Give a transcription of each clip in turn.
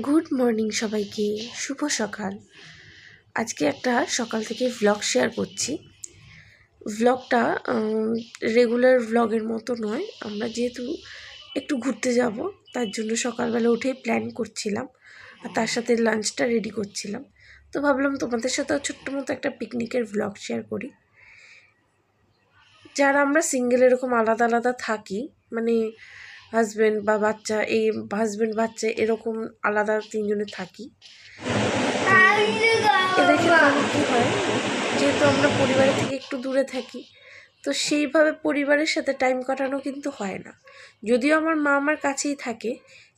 Good morning সবাইকে। শুভ সকাল। আজকে একটা সকাল থেকে ভ্লগ শেয়ার করছি। ভ্লগটা রেগুলার ভ্লগের মতো নয়। আমরা যেহেতু একটু ঘুরতে যাব, তার জন্য সকালবেলা উঠেই প্ল্যান করছিলাম আর তার সাথে লাঞ্চটা রেডি করছিলাম। তো ভাবলাম তোমাদের সাথেও ছোট্ট মতো একটা পিকনিকের ভ্লগ শেয়ার করি। যারা আমরা সিঙ্গেল এরকম আলাদা আলাদা থাকি মানে হাজব্যান্ড বা বাচ্চা, এই হাজব্যান্ড বাচ্চা এরকম আলাদা তিনজনে থাকি। এদের ক্ষেত্রে কী হয়, যেহেতু আমরা পরিবারের থেকে একটু দূরে থাকি, তো সেইভাবে পরিবারের সাথে টাইম কাটানো কিন্তু হয় না। যদিও আমার মা আমার কাছেই থাকে,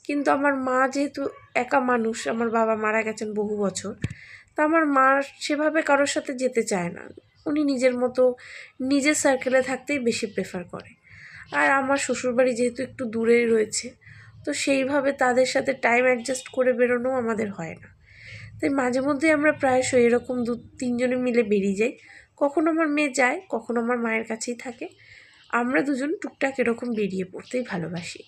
কিন্তু আমার মা যেহেতু একা মানুষ, আমার বাবা মারা গেছেন বহু বছর, তা আমার মা সেভাবে কারোর সাথে যেতে চায় না। উনি নিজের মতো নিজের সার্কেলে থাকতেই বেশি প্রেফার করে। আর আমার শ্বশুরবাড়ি যেহেতু একটু দূরেই রয়েছে, তো সেইভাবে তাদের সাথে টাইম অ্যাডজাস্ট করে বেরোনো আমাদের হয় না। তাই মাঝে মধ্যে আমরা প্রায়শই এরকম দু, তিনজনে মিলে বেরিয়ে যাই। কখনো আমার মেয়ে যায়, কখনো আমার মায়ের কাছেই থাকে। আমরা দুজন টুকটাক এরকম বেরিয়ে পড়তেই ভালোবাসি।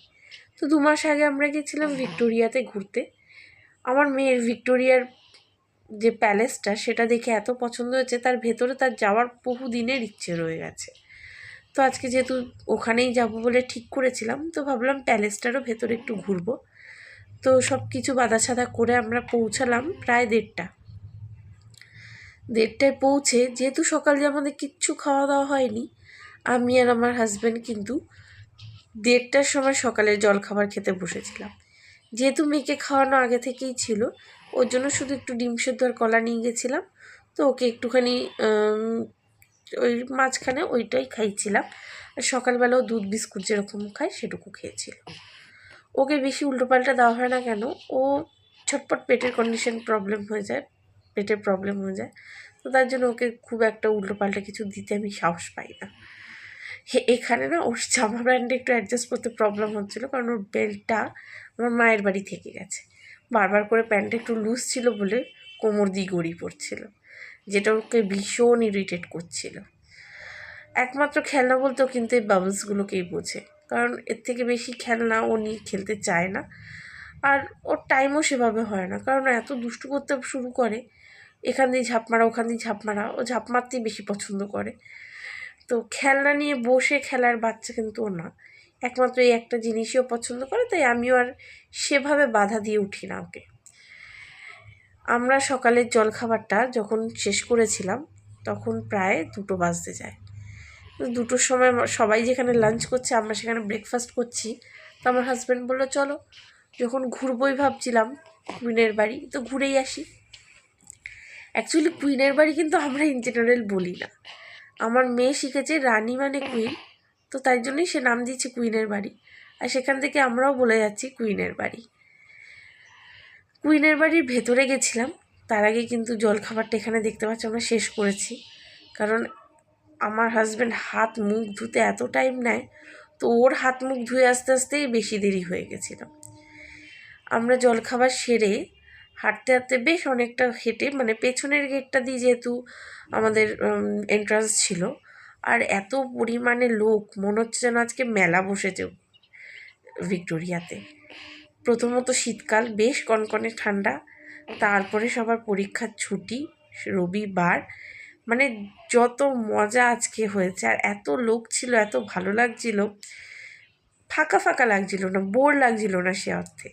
তো দু মাস আগে আমরা গেছিলাম ভিক্টোরিয়াতে ঘুরতে। আমার মেয়ের ভিক্টোরিয়ার যে প্যালেসটা, সেটা দেখে এত পছন্দ হয়েছে, তার ভেতরে তার যাওয়ার বহু দিনের ইচ্ছে রয়ে গেছে। তো আজকে যেহেতু ওখানেই যাব বলে ঠিক করেছিলাম, তো ভাবলাম প্যালেসটারও ভেতরে একটু ঘুরবো। তো সব কিছু বাধা ছাদা করে আমরা পৌঁছালাম প্রায় দেড়টা। দেড়টায় পৌঁছে যেহেতু সকালে আমাদের কিচ্ছু খাওয়া দাওয়া হয়নি, আমি আর আমার হাজব্যান্ড কিন্তু দেড়টার সময় সকালের জলখাবার খেতে বসেছিলাম। যেহেতু মেয়েকে খাওয়ানো আগে থেকেই ছিল, ওর জন্য শুধু একটু ডিম সেদ্ধ আর কলা নিয়ে গেছিলাম, তো ওকে একটুখানি ওই মাঝখানে ওইটাই খাইছিলাম। আর সকালবেলাও দুধ বিস্কুট যেরকম খায় সেটুকু খেয়েছিল ওকে বেশি উল্টোপাল্টা দেওয়া হয় না কেন? ও ছটপট পেটের কন্ডিশন প্রবলেম হয়ে যায়, পেটের প্রবলেম হয়ে যায়। তো তার জন্য ওকে খুব একটা উল্টোপাল্টা কিছু দিতে আমি সাহস পাই না। হে, এখানে না ওর জামা প্যান্টে একটু অ্যাডজাস্ট করতে প্রবলেম হচ্ছিল কারণ ওর বেল্টটা আমার মায়ের বাড়ি থেকে গেছে। বারবার করে প্যান্টটা একটু লুজ ছিল বলে কোমর দিয়ে গড়িয়ে পড়ছিল। যেটা ওকে ভীষণ ইরিটেট করছিল। একমাত্র খেলনা বলতেও কিন্তু এই বাবলসগুলোকেই বোঝে। কারণ এর থেকে বেশি খেলনা ও নিয়ে খেলতে চায় না। আর ওর টাইমও সেভাবে হয় না। কারণ এত দুষ্টু করতে শুরু করে, এখান দিয়ে ঝাঁপ মারা, ওখান দিয়ে ঝাঁপ মারা, ও ঝাঁপ মারতেই বেশি পছন্দ করে। তো খেলনা নিয়ে বসে খেলার বাচ্চা কিন্তু ও না। একমাত্র এই একটা জিনিসই ও পছন্দ করে, তাই আমিও আর সেভাবে বাধা দিয়ে উঠি না ওকে। আমরা সকালের জলখাবারটা যখন শেষ করেছিলাম, তখন প্রায় দুটো বাজতে যায়। দুটোর সময় সবাই যেখানে লাঞ্চ করছে, আমরা সেখানে ব্রেকফাস্ট করছি। তো আমার হাজব্যান্ড বলল, চলো। যখন ঘুরবই ভাবছিলাম কুইনের বাড়ি, তো ঘুরেই আসি। অ্যাকচুয়ালি কুইনের বাড়ি কিন্তু আমরা ইন জেনারেল বলি না। আমার মেয়ে শিখেছে রানী মানে কুইন তো তাই জন্যই সে নাম দিয়েছে কুইনের বাড়ি। আর সেখান থেকে আমরাও বলে যাচ্ছি কুইনের বাড়ি। কুইনের বাড়ির ভেতরে গেছিলাম। তার আগে কিন্তু জলখাবারটা এখানে দেখতে পাচ্ছি আমরা শেষ করেছি। কারণ আমার হাজব্যান্ড হাত মুখ ধুতে এত টাইম নেয়, তো ওর হাত মুখ ধুয়ে আস্তে আস্তেই বেশি দেরি হয়ে গেছিল। আমরা জলখাবার সেরে হাঁটতে হাঁটতে বেশ অনেকটা হেঁটে মানে পেছনের গেটটা দিয়ে যেহেতু আমাদের এন্ট্রান্স ছিল, আর এত পরিমাণে লোক, মনে হচ্ছে যেন আজকে মেলা বসেছে ভিক্টোরিয়াতে। প্রথমত শীতকাল, বেশ কনকনে ঠান্ডা। তারপরে সবার পরীক্ষার ছুটি, রবিবার। মানে যত মজা আজকে হয়েছে, আর এত লোক ছিল, এত ভালো লাগছিল। ফাঁকা ফাঁকা লাগছিল না, বোর লাগছিল না সে অর্থে।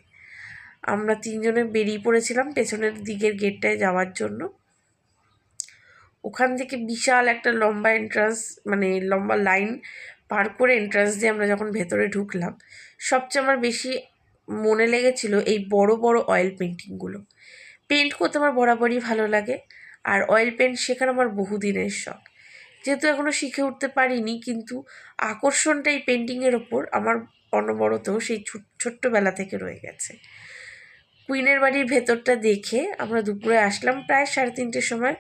আমরা তিনজনে বেরিয়ে পড়েছিলাম পেছনের দিকের গেটটায় যাওয়ার জন্য। ওখান থেকে বিশাল একটা লম্বা এন্ট্রান্স মানে লম্বা লাইন পার করে এন্ট্রান্স দিয়ে আমরা যখন ভেতরে ঢুকলাম, সবচেয়ে আমার বেশি মনে লেগেছিল এই বড় বড় অয়েল পেন্টিংগুলো পেন্ট করতে আমার বরাবরই ভালো লাগে। আর অয়েল পেন্ট শেখার আমার বহুদিনের শখ। যেহেতু এখনও শিখে উঠতে পারিনি, কিন্তু আকর্ষণটা এই পেন্টিংয়ের ওপর আমার অনবরত সেই ছোট্টবেলা থেকে রয়ে গেছে। কুইনের বাড়ির ভেতরটা দেখে আমরা দুপুরে আসলাম প্রায় সাড়ে তিনটের সময়।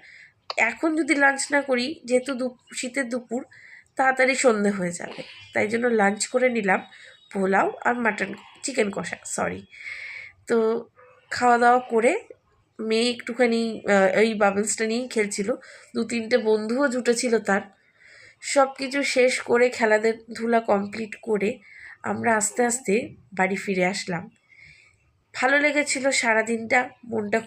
এখন যদি লাঞ্চ না করি, যেহেতু দু, শীতের দুপুর, তাড়াতাড়ি সন্ধে হয়ে যাবে। তাই জন্য লাঞ্চ করে নিলাম পোলাও আর মাটন চিকেন কষা সরি তো খাওয়া দাওয়া করে মেয়ে একটুখানি ওই বাবলসটা নিয়েই খেলছিল। দু তিনটে বন্ধুও জুটেছিল তার। সব কিছু শেষ করে খেলাদের ধুলা কমপ্লিট করে আমরা আস্তে আস্তে বাড়ি ফিরে আসলাম। ভালো লেগেছিল সারাদিনটা, মনটা